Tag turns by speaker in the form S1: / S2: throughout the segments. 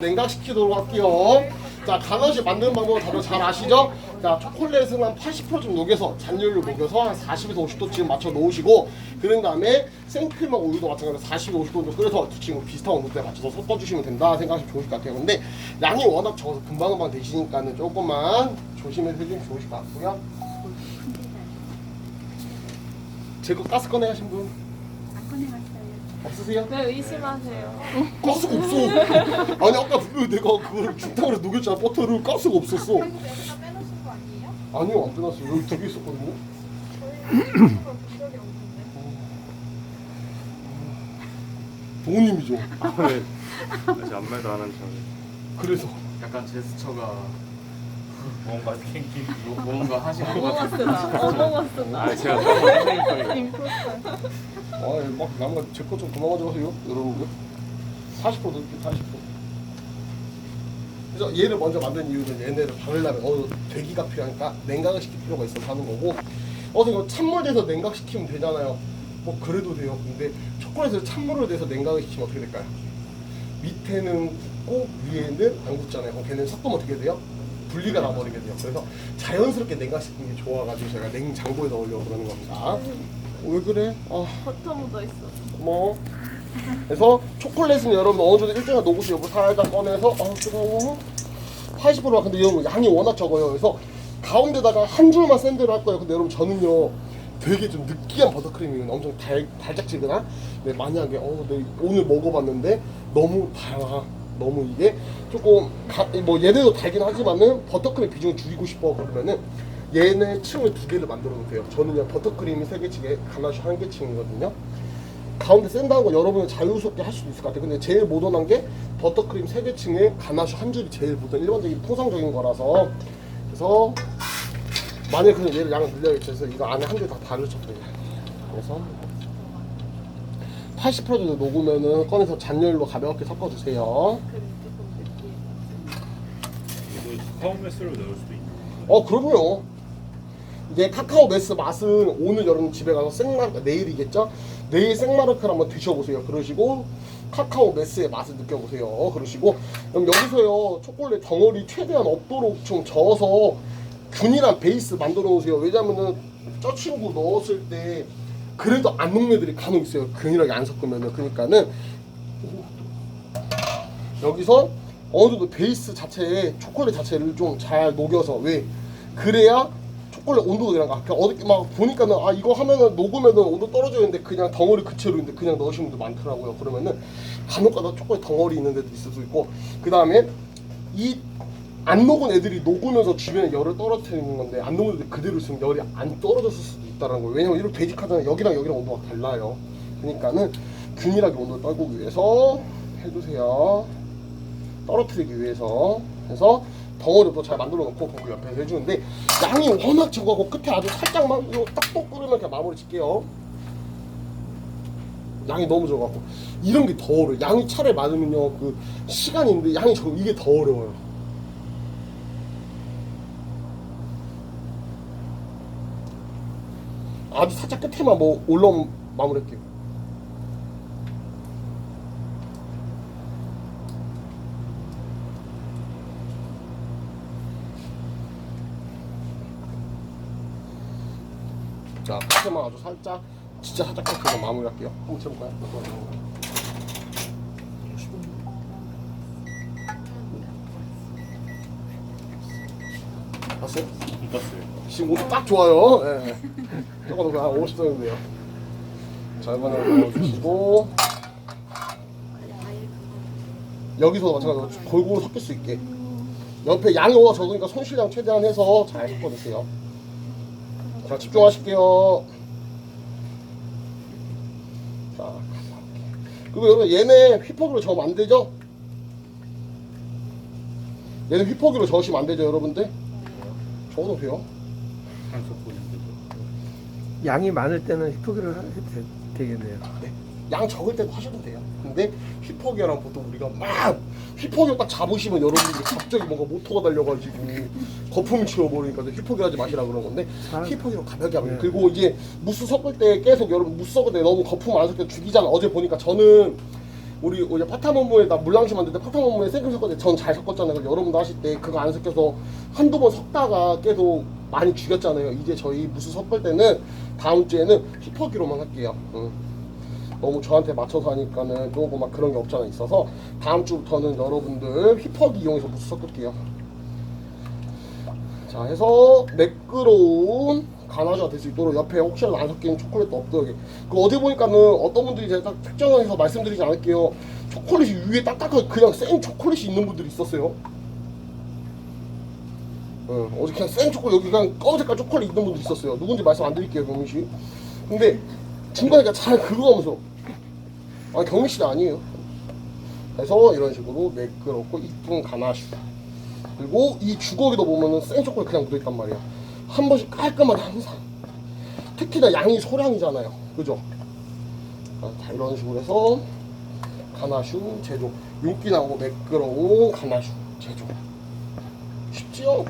S1: 냉각시키도록 할게요. 자, 가넛이 만드는 방법은 다들 잘 아시죠? 자, 초콜릿은 한 80%좀 녹여서 잔열을 녹여서 한 40에서 50도쯤 맞춰 놓으시고 그런 다음에 생크림하고 우유도 마찬가지로 40, 50도 정도 끓여서 두 친구 비슷한 온도에 맞춰서 섞어주시면 된다 생각하시면 좋으실 것 같아요. 근데 양이 워낙 적어서 금방금방 되시니까는 조금만 조심해서 해주면 좋으실 것 같고요. 제거 가스 꺼내 하신 분 없으세요?
S2: 왜 의심하세요?
S1: 가스가 없어. 아니 아까 분명히 내가 그걸 중탕으로 녹였잖아 버터를 가스가 없었어.
S3: 결국 여기다 빼놓으신 거 아니에요?
S1: 아니요 안 빼놨어요. 여기 두 개 있었거든요.
S3: 저희 그걸 본 적이 없는데.
S1: 부모님이죠.
S4: 왜 아직 아무 말도 안한 척.
S1: 그래서
S4: 약간 제스처가 뭔가 킹킹 뭔가 하시는 것
S2: 어머머스다. 어머머스다.
S4: 아 제가 너무
S2: 임포스터.
S1: 아막 남가 제거 좀 그만 가져가세요 여러분들. 40% 넣을게 40%. 그래서 얘를 먼저 만든 이유는 얘네를 바르려면 어 대기가 필요하니까 냉각을 시킬 필요가 있어서 하는 거고 어서 이거 찬물에서 냉각시키면 되잖아요. 뭐 그래도 돼요. 근데 초콜릿을 찬물을 내서 냉각을 시키면 어떻게 될까요? 밑에는 굳고 위에는 안 굳잖아요. 그럼 걔는 섞으면 어떻게 돼요? 분리가 나버리게 돼요. 그래서 자연스럽게 냉각시키는 게 좋아가지고 제가 냉장고에 넣으려고 그러는 겁니다. 어, 왜 그래? 아
S2: 버터 묻어 있어.
S1: 고마워. 그래서 초콜릿은 여러분 어느 정도 일정한 녹으시 여부 살짝 꺼내서 아 뜨거워 80%가 근데 여러분 양이 워낙 적어요 그래서 가운데다가 한 줄만 샌드를 할 거예요 근데 여러분 저는요 되게 좀 느끼한 버터크림이거든요 엄청 달, 달짝지근한 네, 만약에 어, 네, 오늘 먹어봤는데 너무 달아 너무 이게 조금 가, 뭐 얘네도 달긴 하지만은 버터크림 비중을 줄이고 싶어 그러면은 얘네 층을 두 개를 만들어 놓으세요 저는 그냥 버터크림이 세 개층에 가나슈 한 개층이거든요 가운데 거 여러분은 자유스럽게 할 수도 있을 것 같아요. 근데 제일 모던한 게 버터크림 3개층에 가나슈 한 줄이 제일 모던 일반적인 통상적인 거라서 그래서 만약에 그냥 얘를 양을 늘려야겠죠. 그래서 이거 안에 한 줄다 쳤어요. 그래서 80% 정도 녹으면은 꺼내서 잔열로 가볍게 섞어주세요.
S4: 이거 카운 메스로 넣을 수도 있는
S1: 어 그럼요. 이게 카카오 메스 맛은 오늘 여러분 집에 가서 생마르크 내일이겠죠? 내일 생마르크를 한번 드셔보세요. 그러시고 카카오 메스의 맛을 느껴보세요. 그러시고 그럼 여기서요 초콜릿 덩어리 최대한 없도록 좀 저어서 균일한 베이스 만들어 놓으세요. 왜냐면은 저 친구 넣었을 때 그래도 안 녹는 애들이 간혹 있어요. 균일하게 안 섞으면은 그러니까는 여기서 어느 정도 베이스 자체에 초콜릿 자체를 좀 잘 녹여서 왜 그래야 초콜릿 온도가 그냥 막 그냥 어떻게 막 보니까는 아 이거 하면은 녹으면은 온도 떨어져 있는데 그냥 덩어리 그채로 있는데 그냥 넣으시는 분들 많더라고요. 그러면은 간혹가다 초콜릿 덩어리 있는 데도 있을 수 있고 그 다음에 이 안 녹은 애들이 녹으면서 주변에 열을 떨어뜨리는 건데 안 녹은 애들 그대로 있으면 열이 안 떨어졌을 수도 있다는 거예요. 왜냐면 이렇게 베이직하잖아요. 여기랑 여기랑 온도가 달라요. 그러니까는 균일하게 온도를 떨구기 위해서 해주세요. 떨어뜨리기 위해서 그래서 덩어리도 잘 만들어 놓고 거기 옆에 해주는데 양이 워낙 적어고 끝에 아주 살짝만 이거 딱똑 끓으면 그냥 마무리 짓게요 양이 너무 적어갖고 이런 게 더 어려워요 양이 차라리 많으면요 그 시간이 있는데 양이 적으면 이게 더 어려워요 아주 살짝 끝에만 뭐 올라오면 마무리할게요 자, 끝에만 아주 살짝, 진짜 살짝 끝에서 마무리할게요. 한번 쳐볼까요? 봤어요?
S4: 못 봤어요.
S1: 지금 옷 딱 좋아요. 예. 예. 조금 더한 50도인데요. 자, 이번에 넣어주시고 여기서 마찬가지로 골고루 섞일 수 있게 옆에 양이 워낙 적으니까 손실량 최대한 해서 잘 섞어주세요. 자, 집중하실게요. 자, 그리고 여러분 얘네 휘포기로 저으면 안 되죠? 얘는 휘포기로 저으시면 안 되죠, 여러분들? 저어도 돼요.
S4: 한속 보는데.
S5: 양이 많을 때는 휘포기를 해도 되- 되겠네요.
S1: 네. 양 적을 때도 하셔도 돼요. 근데 휘포기랑 보통 우리가 막 휘포기 딱 잡으시면 여러분들이 갑자기 뭔가 모터가 달려가지고 거품 치워버리니까 휘포기 하지 마시라 그런 건데
S5: 아.
S1: 휘포기로 가볍게 하면
S5: 네.
S1: 그리고 이제 무스 섞을 때 계속 여러분 무스 섞을 때 너무 거품 안 섞여 죽이잖아. 어제 보니까 저는 우리 이제 파타몬무에다 물랑시 때 파타몬무에 생크림 섞었는데 전 잘 섞었잖아요. 그럼 여러분도 하실 때 그거 안 섞여서 한두 번 섞다가 계속 많이 죽였잖아요. 이제 저희 무수 섞을 때는 다음 주에는 휘퍼기로만 할게요. 응. 너무 저한테 맞춰서 하니까는 조금 막 그런 게 없잖아 있어서 다음 주부터는 여러분들 휘퍼기 이용해서 무수 섞을게요. 자 해서 매끄러운 가나주가 될 수 있도록 옆에 혹시라도 안 섞이는 초콜릿도 없도록 그 어디 보니까는 어떤 분들이 제가 딱 특정해서 말씀드리지 않을게요. 초콜릿이 위에 딱딱하게 그냥 생 초콜릿이 있는 분들이 있었어요. 어, 어디 그냥 생 초콜릿 여기 그냥 검은색깔 초콜릿 있는 분들 있었어요. 누군지 말씀 안 드릴게요 경민씨. 근데 중간에 잘 긁어가면서 아 경민씨 아니에요. 그래서 이런 식으로 매끄럽고 이쁜 가나슈 그리고 이 주걱에도 보면은 생 초콜릿 그냥 묻어있단 말이야. 한 번씩 깔끔하게 항상. 특히나 양이 소량이잖아요. 그죠? 아, 자, 이런 식으로 해서 가나슈 제조. 윤기 나고 매끄러운 가나슈 제조. 쉽지요?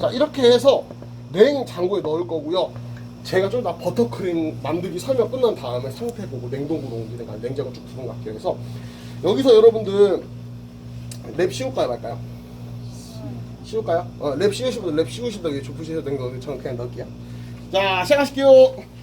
S1: 자, 이렇게 해서 냉장고에 넣을 거고요. 제가 좀더 버터크림 만들기 설명 끝난 다음에 상태 보고 냉동고로 옮기는 거 냉장고 쭉 두는 거 할게요. 그래서 여기서 여러분들 랩 씌울까요 말까요? 씌울까요? 어, 랩 씌우시면 랩 씌우신다고 좁으셔도 되는 거 저는 그냥 넣을게요. 자, 시작하실게요.